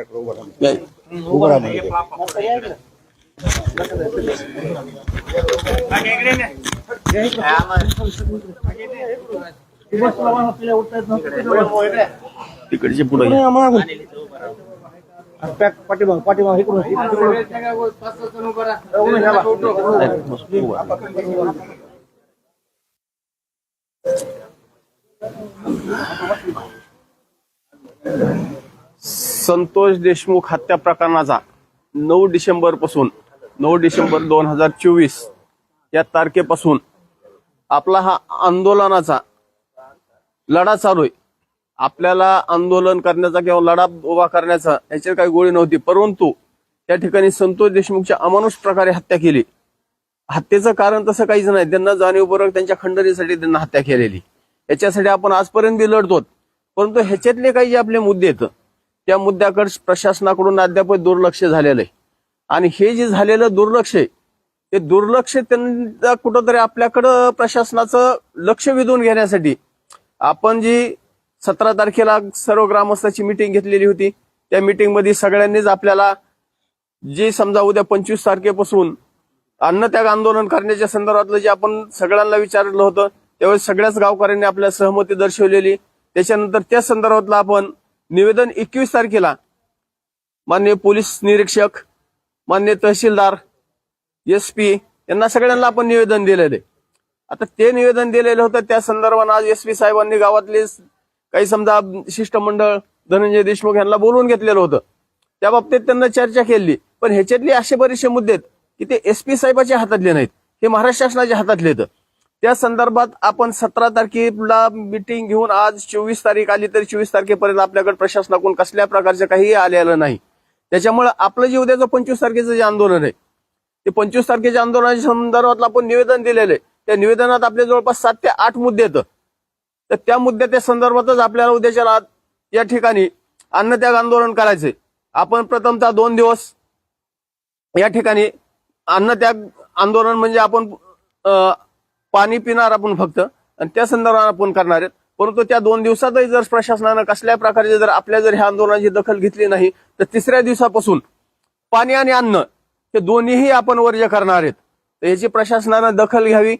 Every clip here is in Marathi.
माझ्याकडे उभं राहा उभं राहा म्हणजे तिकडचे पुढे पाठीमाग पाठीमाग इकडून संतोष देशमुख हत्या प्रकरणाचा नऊ डिसेंबरपासून नऊ डिसेंबर दोन हजार चोवीस या तारखेपासून आपला हा आंदोलनाचा लढा चालू आहे. आपल्याला आंदोलन करण्याचा किंवा लढा उभा करण्याचा याच्यात काही गोळी नव्हती. परंतु त्या ठिकाणी संतोष देशमुखच्या अमानुष प्रकारे हत्या केली. हत्येचं कारण तसं काहीच नाही. त्यांना जाणीवपूर्वक त्यांच्या खंडणीसाठी त्यांना हत्या केलेली. याच्यासाठी आपण आजपर्यंत बी लढतो परंतु ह्याच्यातले काही जे आपले मुद्दे आहेत त्या मुद्द्याकडे प्रशासनाकडून अद्याप दुर्लक्ष झालेलं आहे. आणि हे जे झालेलं दुर्लक्ष आहे ते दुर्लक्ष त्यांना कुठंतरी आपल्याकडं प्रशासनाचं लक्ष वेधून घेण्यासाठी आपण जी सतरा तारखेला सर्व ग्रामस्थाची मिटिंग घेतलेली होती त्या मिटिंगमध्ये सगळ्यांनीच आपल्याला जे समजा उद्या पंचवीस तारखेपासून अन्नत्याग आंदोलन करण्याच्या संदर्भातलं जे आपण सगळ्यांना विचारलं होतं त्यावेळेस सगळ्याच गावकऱ्यांनी आपल्या सहमती दर्शवलेली. त्याच्यानंतर त्या संदर्भातलं आपण निवेदन एकवीस तारखेला. मान्य पोलीस निरीक्षक मान्य तहसीलदार एस पी यांना सगळ्यांना आपण निवेदन दिलेलं आहे. आता ते निवेदन दिलेलं होतं त्या संदर्भात आज एस पी साहेबांनी गावातले काही समजा शिष्टमंडळ धनंजय देशमुख यांना बोलवून घेतलेलं होतं. त्या बाबतीत त्यांना चर्चा केली. पण ह्याच्यातले असे बरेचसे मुद्दे आहेत की ते एस पी साहेबाच्या हातातले नाहीत. हे महाराष्ट्र शासनाच्या हातातले आहेत. त्या संदर्भात आपण सतरा तारखेला मिटिंग घेऊन आज चोवीस तारीख आली तरी चोवीस तारखेपर्यंत आपल्याकडे प्रशासनाकडून कसल्या प्रकारचं काही आलेलं नाही. त्याच्यामुळे आपलं जे उद्याचं पंचवीस तारखेचं जे आंदोलन आहे ते पंचवीस तारखेच्या आंदोलनाच्या संदर्भातलं आपण निवेदन दिलेलं आहे. त्या निवेदनात आपल्या जवळपास सात ते आठ मुद्दे येतं तर त्या मुद्द्याच्या संदर्भातच आपल्याला उद्याच्या रा- या ठिकाणी अन्नत्याग आंदोलन करायचे आपण प्रथमतः दोन दिवस या ठिकाणी अन्नत्याग आंदोलन म्हणजे आपण अं, पाणी पिणार आपण फक्त आणि त्या संदर्भात आपण करणार आहेत. परंतु त्या दोन दिवसातही जर प्रशासनानं कसल्या प्रकारचे जर आपल्या जर ह्या आंदोलनाची दखल घेतली नाही तर तिसऱ्या दिवसापासून पाणी आणि अन्न हे दोन्हीही आपण वर्ज्य करणार आहेत. तर याची प्रशासनानं दखल घ्यावी.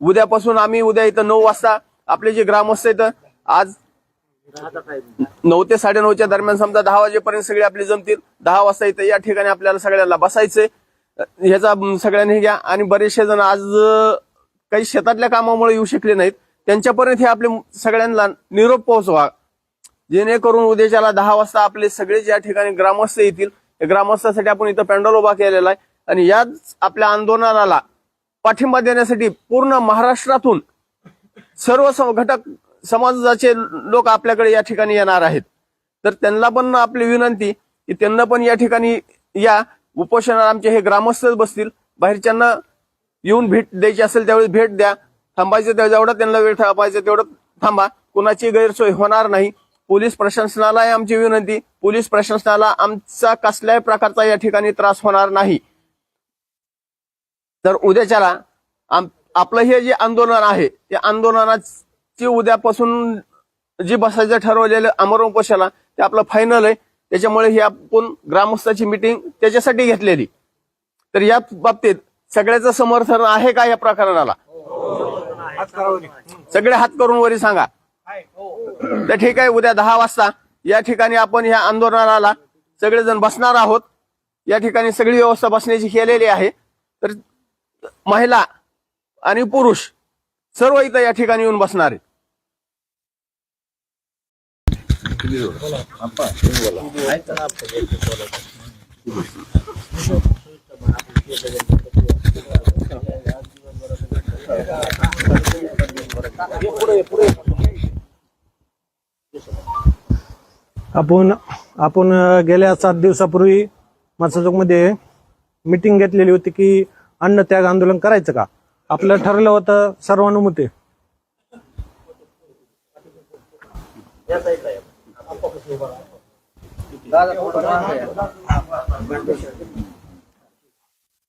उद्यापासून आम्ही उद्या इथं नऊ वाजता आपले जे ग्रामस्थ इथं आज नऊ ते साडेनऊच्या दरम्यान समजा दहा वाजेपर्यंत सगळे आपले जमतील. दहा वाजता इथं या ठिकाणी आपल्याला सगळ्यांना बसायचंय. ह्याचा सगळ्यांनी घ्या. आणि बरेचसे जण आज काही शेतातल्या कामामुळे येऊ शकले नाहीत. त्यांच्यापर्यंत हे आपले सगळ्यांना निरोप पोहोचवा. जेणेकरून उद्याच्याला दहा वाजता आपले सगळे ज्या ठिकाणी ग्रामस्थ येतील त्या ग्रामस्थासाठी आपण इथं पॅन्डॉल उभा केलेला आहे. आणि याच आपल्या आंदोलनाला पाठिंबा देण्यासाठी पूर्ण महाराष्ट्रातून सर्व घटक समाजाचे लोक आपल्याकडे या ठिकाणी येणार आहेत. तर त्यांना पण आपली विनंती की त्यांना पण या ठिकाणी या उपोषणाला आमचे हे ग्रामस्थच बसतील. बाहेरच्यांना येऊन भेट द्यायची असेल त्यावेळी भेट द्या. थांबायचं त्या जेवढा त्यांना वेळ थांबायचं तेवढं थांबा. कुणाची गैरसोय होणार नाही. पोलीस प्रशासनाला आमची विनंती. पोलीस प्रशासनाला आमचा कसल्याही प्रकारचा या ठिकाणी त्रास होणार नाही. तर उद्याच्याला आपलं हे जे आंदोलन आहे त्या आंदोलनाची उद्यापासून जी बसायचं ठरवलेलं अमर उपोषणाला ते आपलं फायनल आहे. त्याच्यामुळे ही आपण ग्रामस्थाची मिटिंग त्याच्यासाठी घेतलेली. तर या बाबतीत सगळ्याचं समर्थन आहे का या प्रकरणाला? सगळे हात करून वरी सांगा. तर ठीक आहे उद्या दहा वाजता या ठिकाणी आपण ह्या आंदोलनाला सगळेजण बसणार आहोत. या ठिकाणी सगळी व्यवस्था बसण्याची केलेली आहे. तर महिला आणि पुरुष सर्व इथं या ठिकाणी येऊन बसणार आहेत. आपण आपण गेल्या सात दिवसापूर्वी मध्ये मिटिंग घेतलेली होती की अन्न त्याग आंदोलन करायचं का? आपलं ठरलं होतं सर्वानुमते.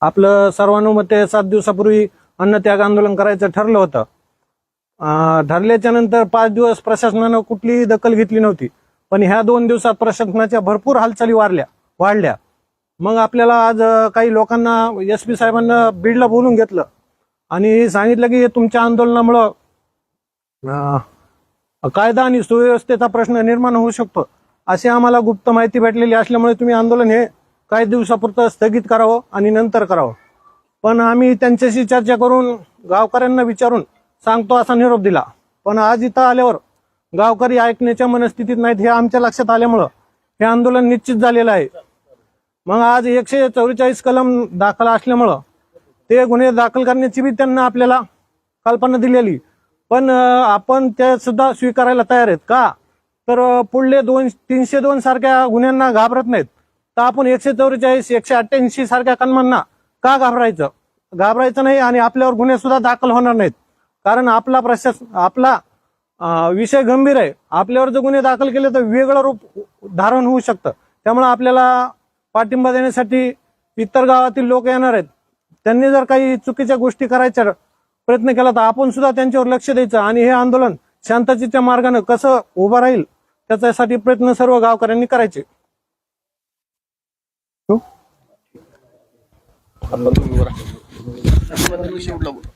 आपलं सर्वानुमते सात दिवसापूर्वी अन्न त्याग आंदोलन करायचं ठरलं होतं. धरल्याच्या नंतर पाच दिवस प्रशासनानं कुठलीही दखल घेतली नव्हती. पण ह्या दोन दिवसात प्रशासनाच्या भरपूर हालचाली वाढल्या वाढल्या. मग आपल्याला आज काही लोकांना एस पी साहेबांना बीडला बोलून घेतलं. आणि सांगितलं की तुमच्या आंदोलनामुळं कायदा आणि सुव्यवस्थेचा प्रश्न निर्माण होऊ शकतो. अशी आम्हाला गुप्त माहिती भेटलेली असल्यामुळे तुम्ही आंदोलन हे काही दिवसापुरतं स्थगित करावं आणि नंतर करावं. पण आम्ही त्यांच्याशी चर्चा करून गावकऱ्यांना विचारून सांगतो असा निरोप दिला. पण आज इथं आल्यावर गावकरी ऐकण्याच्या मनस्थितीत नाहीत हे आमच्या लक्षात आल्यामुळं हे आंदोलन निश्चित झालेलं आहे. मग आज एकशे चौवेचाळीस कलम दाखल असल्यामुळं ते गुन्हे दाखल करण्याची बी त्यांना आपल्याला कल्पना दिलेली. पण आपण ते सुद्धा स्वीकारायला तयार आहेत का? तर पुढले दोन तीनशे दोन सारख्या गुन्ह्यांना घाबरत नाहीत. तर आपण एकशे चौवेचाळीस एकशे अठ्ठ्याऐंशी सारख्या कलमांना का घाबरायचं? घाबरायचं नाही आणि आपल्यावर गुन्हे सुद्धा दाखल होणार नाहीत. कारण आपला प्रशासन आपला विषय गंभीर आहे. आपल्यावर जर गुन्हे दाखल केले तर वेगळं रूप धारण होऊ शकतं. त्यामुळे आपल्याला पाठिंबा देण्यासाठी इतर गावातील लोक येणार आहेत. त्यांनी जर काही चुकीच्या गोष्टी करायच्या प्रयत्न केला तर आपण सुद्धा त्यांच्यावर लक्ष द्यायचं आणि हे आंदोलन शांततेच्या मार्गाने कसं उभं राहील त्याच्यासाठी प्रयत्न सर्व गावकऱ्यांनी करायचे तुम्ही वर आहे. तुम्ही शेवटला बोला.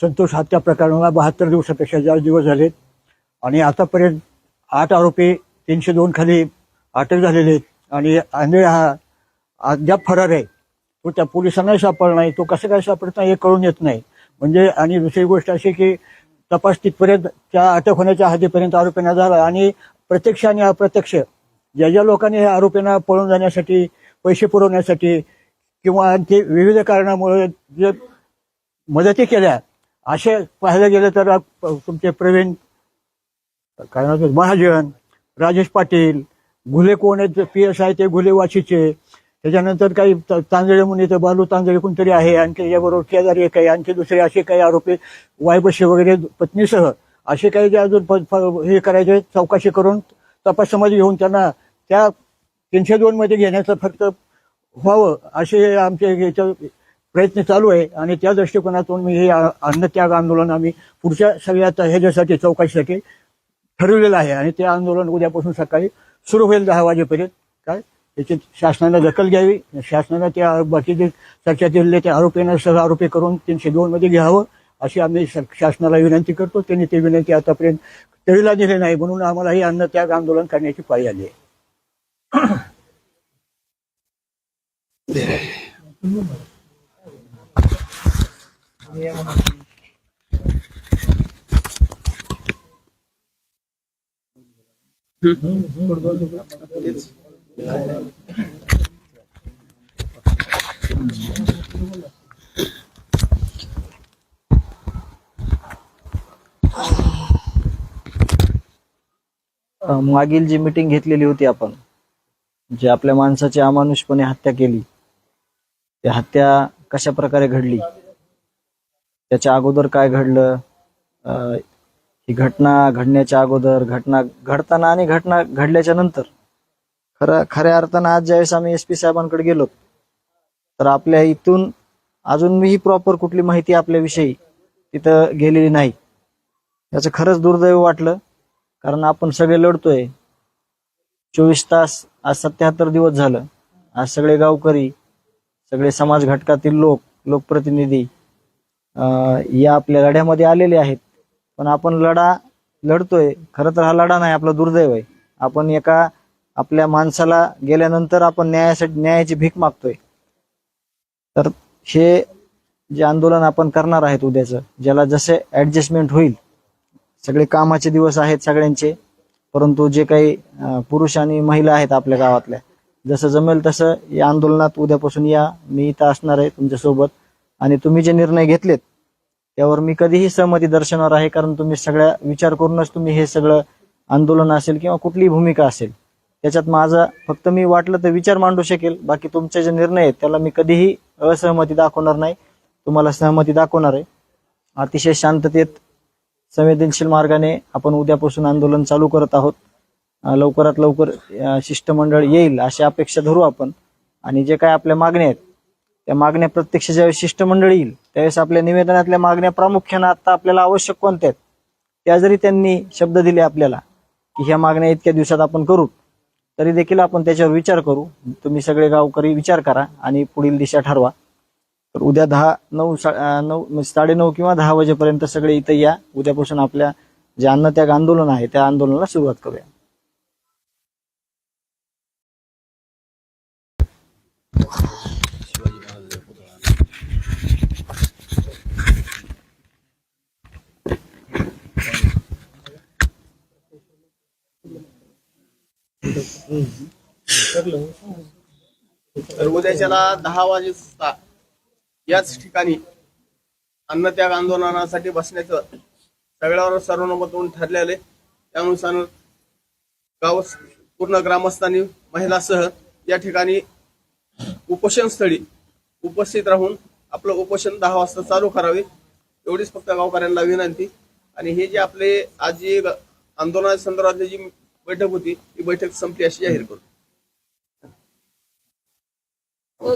संतोष हत्या प्रकरणाला बहात्तर दिवसापेक्षा जास्त दिवस झालेत. आणि आतापर्यंत आठ आरोपी तीनशे दोन खाली अटक झालेले आहेत. आणि आंधळे हा अद्याप फरार आहे. तो त्या पोलिसांनाही सापडला नाही. तो कसं काय सापडत नाही हे कळून येत नाही. म्हणजे आणि दुसरी गोष्ट अशी की तपास तिथपर्यंत त्या अटक होण्याच्या हद्दीपर्यंत आरोपींना झाला. आणि प्रत्यक्ष आणि अप्रत्यक्ष ज्या ज्या लोकांनी ह्या आरोपींना पळून जाण्यासाठी पैसे पुरवण्यासाठी किंवा आणखी विविध कारणामुळे जे मदती केल्या असे पाहायला गेलं तर तुमचे प्रवीण काय महाजन राजेश पाटील घुले कोण आहेत? पी एस आय ते घुले वाशीचे. त्याच्यानंतर काही त- तांदळे म्हणून इथं बालू तांदळे कोणतरी आहे आणखी त्याच्याबरोबर केदारी एक आहे आणखी दुसरे असे काही आरोपी वायबशे वगैरे पत्नीसह असे काही जे अजून प- हे करायचे चौकशी करून तपासामध्ये घेऊन त्यांना त्या तीनशे दोनमध्ये घेण्याचं फक्त व्हावं असे आमचे याच्या प्रयत्न चालू आहे. आणि त्या दृष्टिकोनातून मी हे अन्नत्याग आंदोलन आम्ही पुढच्या सगळ्यात ह्याच्यासाठी चौकशीसाठी ठरवलेलं आहे. आणि ते आंदोलन उद्यापासून सकाळी सुरू होईल दहा वाजेपर्यंत. काय? याची शासनानं दखल घ्यावी. शासनानं त्या बाकीचे चर्चा दिलेले त्या आरोपींना सह आरोपी करून तीनशे दोनमध्ये घ्यावं अशी आम्ही शासनाला विनंती करतो. त्यांनी ती विनंती आतापर्यंत तळीला दिली नाही. म्हणून आम्हाला ही अन्नत्याग आंदोलन करण्याची पाळी आली आहे. अ, मागील जी मीटिंग घेतलेली होती आपण जे आपल्या माणसाची अमानुषपणे हत्या केली त्या हत्या कशा प्रकारे घडली त्याच्या अगोदर काय घडलं ही घटना घडण्याच्या अगोदर घटना घडताना आणि घटना घडल्याच्या नंतर खरं खऱ्या अर्थानं आज ज्यावेळेस आम्ही एस पी साहेबांकडे गेलो तर आपल्या इथून अजून ही प्रॉपर कुठली माहिती आपल्याविषयी तिथं गेलेली नाही. याचं खरंच दुर्दैव वाटलं कारण आपण सगळे लढतोय. चोवीस तास आज सत्याहत्तर दिवस झालं. आज सगळे गावकरी सगळे समाज घटकातील लोक लोकप्रतिनिधी या आपल्या लढ्यामध्ये आलेले आहेत. पण आपण लढा लढतोय. खरं तर हा लढा नाही आपला दुर्दैव आहे. आपण एका आपल्या माणसाला गेल्यानंतर आपण न्यायासाठी न्यायाची भीक मागतोय. तर हे जे आंदोलन आपण करणार आहेत उद्याचं ज्याला जसे ऍडजस्टमेंट होईल सगळे कामाचे दिवस आहेत सगळ्यांचे परंतु जे काही पुरुष आणि महिला आहेत आपल्या गावातल्या जसं जमेल तसं या आंदोलनात उद्यापासून या मी इथं असणार आहे तुमच्यासोबत. आणि तुम्ही जे निर्णय घेतलेत त्यावर मी कधीही सहमती दर्शवणार आहे कारण तुम्ही सगळ्या विचार करूनच तुम्ही हे सगळं आंदोलन असेल किंवा कुठलीही भूमिका असेल त्याच्यात माझा फक्त मी वाटलं तर विचार मांडू शकेल. बाकी तुमचे जे निर्णय आहेत त्याला मी कधीही असहमती दाखवणार नाही. तुम्हाला सहमती दाखवणार आहे. अतिशय शांततेत संवेदनशील मार्गाने आपण उद्यापासून आंदोलन चालू करत आहोत. लवकरात लवकर शिष्टमंडळ येईल अशी अपेक्षा धरू आपण. आणि जे काय आपल्या मागण्या आहेत त्या मागण्या प्रत्यक्ष ज्यावेळेस शिष्टमंडळ येईल त्यावेळेस आपल्या निवेदनातल्या मागण्या प्रामुख्यानं आता आपल्याला आवश्यक कोणत्या आहेत त्या जरी त्यांनी शब्द दिले आपल्याला की ह्या मागण्या इतक्या दिवसात आपण करू. तरी देखील आपण त्याच्यावर विचार करू. तुम्ही सगळे गावकरी विचार करा आणि पुढील दिशा ठरवा. तर उद्या दहा नऊ नऊ साडे नऊ साडेनऊ किंवा दहा वाजेपर्यंत सगळे इथं या. उद्यापासून आपल्या जे अन्नत्याग आंदोलन आहे त्या आंदोलनाला सुरुवात करूया. तर उद्याच्याला दहा वाजेचा याच ठिकाणी अन्नत्याग आंदोलनासाठी बसण्याचं सगळ्यावर सर्वनुमतून होऊन ठरलेले त्यानुसार गाव पूर्ण ग्रामस्थांनी महिलासह या ठिकाणी उपोषण स्थळी उपस्थित राहून आपलं उपोषण दहा वाजता चालू करावे एवढीच फक्त गावकऱ्यांना विनंती. आणि हे जे आपले आज जी आंदोलना संदर्भातले जी बैठक होती ही बैठक संपली अशी जाहीर करू. हो